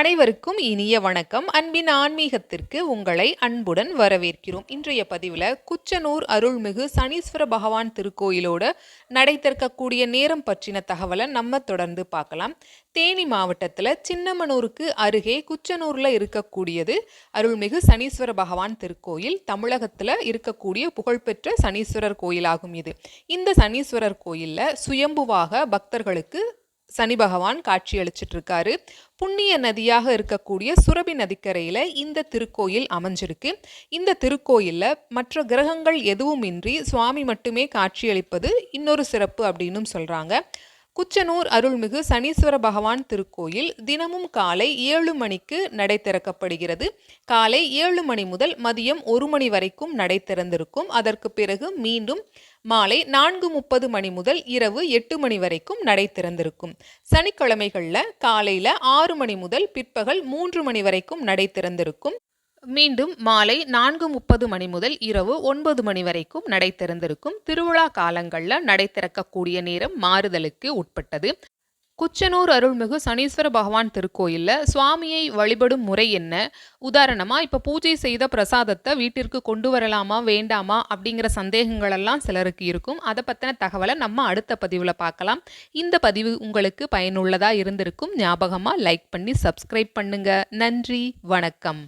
அனைவருக்கும் இனிய வணக்கம். அன்பின் ஆன்மீகத்திற்கு உங்களை அன்புடன் வரவேற்கிறோம். இன்றைய பதிவில் குச்சனூர் அருள்மிகு சனீஸ்வர பகவான் திருக்கோயிலோட நடை திறக்கக்கூடிய நேரம் பற்றின தகவலை நம்ம தொடர்ந்து பார்க்கலாம். தேனி மாவட்டத்தில் சின்னமனூருக்கு அருகே குச்சனூரில் இருக்கக்கூடியது அருள்மிகு சனீஸ்வர பகவான் திருக்கோயில். தமிழகத்தில் இருக்கக்கூடிய புகழ்பெற்ற சனீஸ்வரர் கோயிலாகும் இது. இந்த சனீஸ்வரர் கோயிலில் சுயம்புவாக பக்தர்களுக்கு சனி பகவான் காட்சியளிச்சிட்டு இருக்காரு புண்ணிய நதியாக இருக்கக்கூடிய சுரபி நதிக்கரையில் இந்த திருக்கோயில் அமைஞ்சிருக்கு. இந்த திருக்கோயிலில் மற்ற கிரகங்கள் எதுவுமின்றி சுவாமி மட்டுமே காட்சியளிப்பது இன்னொரு சிறப்பு அப்படின்னு சொல்கிறாங்க குச்சனூர் அருள்மிகு சனீஸ்வர பகவான் திருக்கோயில் தினமும் காலை ஏழு மணிக்கு நடை திறக்கப்படுகிறது. காலை ஏழு மணி முதல் மதியம் ஒரு மணி வரைக்கும் நடை திறந்திருக்கும். அதற்கு பிறகு மீண்டும் மாலை நான்கு முப்பது மணி முதல் இரவு எட்டு மணி வரைக்கும் நடை திறந்திருக்கும். சனிக்கிழமைகளில் காலையில் ஆறு மணி முதல் பிற்பகல் மூன்று மணி வரைக்கும் நடை திறந்திருக்கும். மீண்டும் மாலை நான்கு முப்பது மணி முதல் இரவு ஒன்பது மணி வரைக்கும் நடை திறந்திருக்கும். திருவிழா காலங்களில் நடை திறக்கக்கூடிய நேரம் மாறுதலுக்கு உட்பட்டது. குச்சனூர் அருள்மிகு சனீஸ்வர பகவான் திருக்கோயிலில் சுவாமியை வழிபடும் முறை என்ன? உதாரணமாக இப்போ பூஜை செய்த பிரசாதத்தை வீட்டிற்கு கொண்டு வரலாமா வேண்டாமா அப்படிங்கிற சந்தேகங்களெல்லாம் சிலருக்கு இருக்கும். அதை பற்றின தகவலை நம்ம அடுத்த பதிவில் பார்க்கலாம். இந்த பதிவு உங்களுக்கு பயனுள்ளதாக இருந்திருக்கும். ஞாபகமாக லைக் பண்ணி சப்ஸ்கிரைப் பண்ணுங்கள் நன்றி வணக்கம்.